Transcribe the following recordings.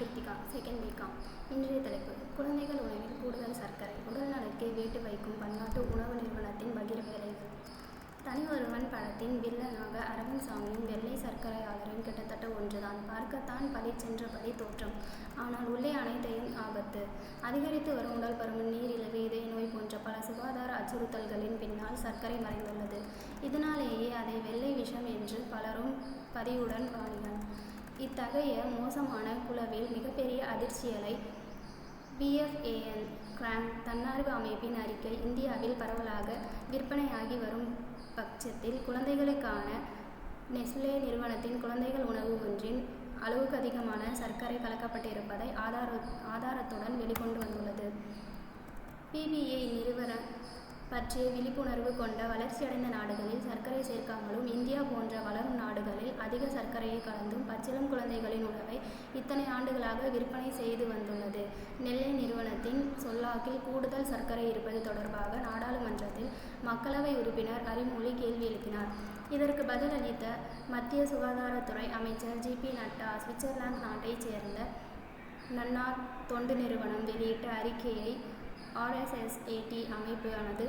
Kiruthika second BCom இன்றைய தலைப்பு குழந்தைகள் உணவில் கூடுதல் சர்க்கரை உடல் நலத்தை வேட்டு வைக்கும் பன்னாட்டு உணவு நிறுவனத்தின் பகிர் வேலைகள் தனி ஒருவன் படத்தின் வில்லனாக அரவிந்த் சாமியும் வெள்ளை சர்க்கரையாளரும் கிட்டத்தட்ட ஒன்றுதான். பார்க்கத்தான் பளிச்சென்றபடி தோற்றம். ஆனால் உள்ளே அனைத்தையும் ஆபத்து. அதிகரித்து வரும் உடல் பருமன் நீரிழிவு இதய நோய் போன்ற பல சுகாதார அச்சுறுத்தல்களின் பின்னால் சர்க்கரை மறைந்துள்ளது. இதனாலேயே அதை வெள்ளை விஷம் என்று பலரும் பதிவுடன் வாணினர் இத்தகைய மோசமான குளவில் மிகப்பெரிய அதிர்ச்சியலை பிஎஃப்ஏஎன் கிராம் தன்னார்வ அமைப்பின் அறிக்கை இந்தியாவில் பரவலாக விற்பனையாகி வரும் பட்சத்தில் குழந்தைகளுக்கான நெஸ்லே நிறுவனத்தின் குழந்தைகள் உணவு ஒன்றின் அளவுக்கு அதிகமான சர்க்கரை கலக்கப்பட்டிருப்பதை ஆதார ஆதாரத்துடன் வெளிக்கொண்டு வந்துள்ளது. பிபிஏ நிறுவன பற்றிய விழிப்புணர்வு கொண்ட வளர்ச்சியடைந்த நாடுகளில் சர்க்கரை சேர்க்காமலும் இந்தியா போன்ற வளரும் நாடுகளில் அதிக சர்க்கரையை கலந்தும் பச்சிளம் குழந்தைகளின் உணவை இத்தனை ஆண்டுகளாக விற்பனை செய்து வந்துள்ளது. நெல்லை நிறுவனத்தின் சொல்லாக்கில் கூடுதல் சர்க்கரை இருப்பது தொடர்பாக நாடாளுமன்றத்தில் மக்களவை உறுப்பினர் அறிமொழி கேள்வி எழுப்பினார். இதற்கு பதிலளித்த மத்திய சுகாதாரத்துறை அமைச்சர் ஜி பி நட்டா சுவிட்சர்லாந்து நாட்டைச் சேர்ந்த நன்னார் தொண்டு நிறுவனம் வெளியிட்ட அறிக்கையை ஆர்எஸ்எஸ்ஏடி அமைப்பானது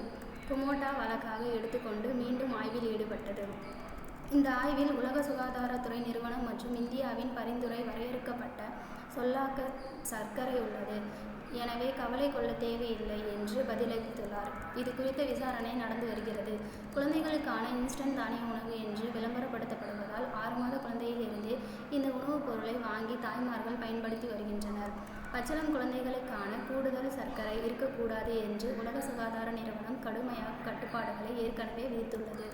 குமோட்டா வழக்காக எடுத்துக்கொண்டு மீண்டும் ஆய்வில் ஈடுபட்டது. இந்த ஆய்வில் உலக சுகாதாரத்துறை நிறுவனம் மற்றும் இந்தியாவின் பரிந்துரை வரையறுக்கப்பட்ட சொல்லாக்க சர்க்கரை உள்ளது. எனவே கவலை கொள்ள தேவையில்லை என்று பதிலளித்துள்ளார். இது குறித்த விசாரணை நடந்து வருகிறது. குழந்தைகளுக்கான இன்ஸ்டன்ட் தானிய உணவு என்று விளம்பரப்படுத்தப்படுவதால் ஆறு மாத குழந்தையிலிருந்தே இந்த உணவுப் பொருளை வாங்கி தாய்மார்கள் பயன்படுத்தி வருகின்றனர். பச்சிளம் குழந்தைகளுக்கான கூடுதல் சர்க்கரை இருக்கக்கூடாது என்று உலக சுகாதார நிறுவனம் கடுமையாக கட்டுப்பாடுகளை ஏற்கனவே விதித்துள்ளது.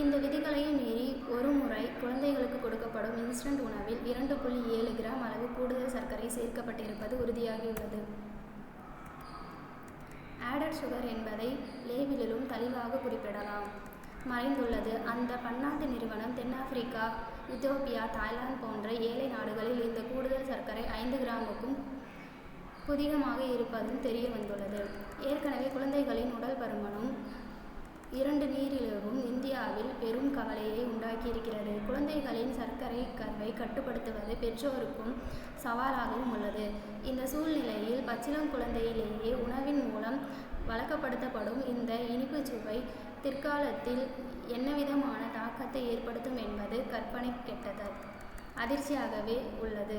இந்த விதிகளையும் மீறி ஒரு முறை குழந்தைகளுக்கு கொடுக்கப்படும் இன்ஸ்டன்ட் உணவில் இரண்டு புள்ளி ஏழு கிராம் அளவு கூடுதல் சர்க்கரை சேர்க்கப்பட்டிருப்பது உறுதியாகியுள்ளது. ஆடட் சுகர் என்பதை லேபிளிலும் தெளிவாக குறிப்பிடலாம். மறைந்துள்ளது. அந்த பன்னாட்டு நிறுவனம் தென்னாப்பிரிக்கா இத்தோப்பியா தாய்லாந்து போன்ற ஏழை நாடுகளில் இந்த கூடுதல் சர்க்கரை ஐந்து கிராமுக்கும் புதிகமாக இருப்பதும் தெரிய வந்துள்ளது ஏற்கனவே குழந்தைகளின் உடல் பருமனும் இரண்டு நீரிழிவும் இந்தியாவில் பெரும் கவலையை உண்டாக்கியிருக்கிறது. குழந்தைகளின் சர்க்கரை கருவை கட்டுப்படுத்துவது பெற்றோருக்கும் சவாலாகவும் உள்ளது. இந்த சூழ்நிலையில் பச்சிளம் குழந்தையிலேயே உணவின் மூலம் வழக்கப்படுத்தப்படும் இந்த இனிப்பு சுவை பிற்காலத்தில் என்னவிதமான தாக்கத்தை ஏற்படுத்தும் என்பது கற்பனை கெட்டது. அதிர்ச்சியாகவே உள்ளது.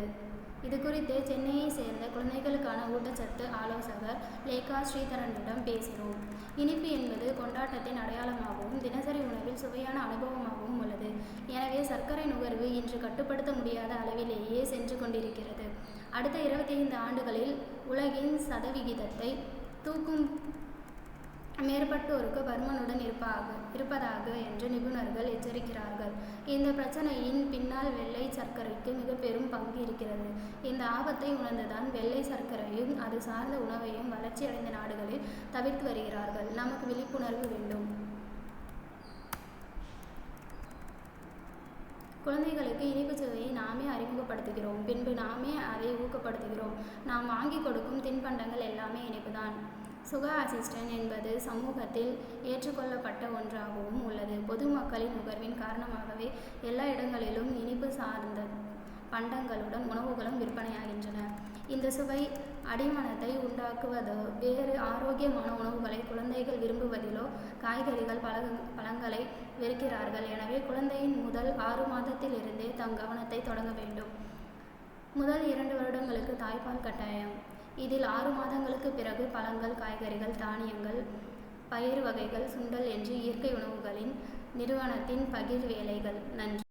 இது குறித்து சென்னையை சேர்ந்த குழந்தைகளுக்கான ஊட்டச்சத்து ஆலோசகர் லேகா ஸ்ரீதரனிடம் பேசினோம் இனிப்பு என்பது கொண்டாட்டத்தின் அடையாளமாகவும் தினசரி உணவில் சுவையான அனுபவமாகவும் உள்ளது. எனவே சர்க்கரை நுகர்வு இன்று கட்டுப்படுத்த முடியாத அளவிலேயே சென்று கொண்டிருக்கிறது. அடுத்த இருபத்தி ஐந்து ஆண்டுகளில் உலகின் சதவிகிதத்தை தூக்கும் மேற்பட்டோருக்கு பர்மனுடன் இருப்பாக இருப்பதாக என்று நிபுணர்கள் எச்சரிக்கிறார்கள். இந்த பிரச்சனையின் பின்னால் வெள்ளை சர்க்கரைக்கு மிக பெரும் பங்கு இருக்கிறது. இந்த ஆபத்தை உணர்ந்துதான் வெள்ளை சர்க்கரையும் அது சார்ந்த உணவையும் வளர்ச்சியடைந்த நாடுகளில் தவிர்த்து வருகிறார்கள். நமக்கு விழிப்புணர்வு வேண்டும். குழந்தைகளுக்கு இனிப்பு சுவையை நாமே அறிமுகப்படுத்துகிறோம். பின்பு நாமே அதை ஊக்கப்படுத்துகிறோம். நாம் வாங்கி கொடுக்கும் தின்பண்டங்கள் எல்லாமே இனிப்புதான். சுகா அசிஸ்டன்ட் என்பது சமூகத்தில் ஏற்றுக்கொள்ளப்பட்ட ஒன்றாகவும் உள்ளது. பொதுமக்களின் நுகர்வின் காரணமாகவே எல்லா இடங்களிலும் இனிப்பு சார்ந்த பண்டங்களுடன் உணவுகளும் விற்பனையாகின்றன. இந்த சுவை அடிமனத்தை உண்டாக்குவதோ வேறு ஆரோக்கியமான உணவுகளை குழந்தைகள் விரும்புவதிலோ காய்கறிகள் பழ பழங்களை வெறுக்கிறார்கள். எனவே குழந்தையின் முதல் ஆறு மாதத்திலிருந்தே தம் கவனத்தை தொடங்க வேண்டும். முதல் இரண்டு வருடங்களுக்கு தாய்ப்பால் கட்டாயம். இதில் ஆறு மாதங்களுக்கு பிறகு பழங்கள் காய்கறிகள் தானியங்கள் பயிர் வகைகள் சுண்டல் என்று இயற்கை உணவுகளின் நிறுவனத்தின் பகிர் வேலைகள் நன்றி.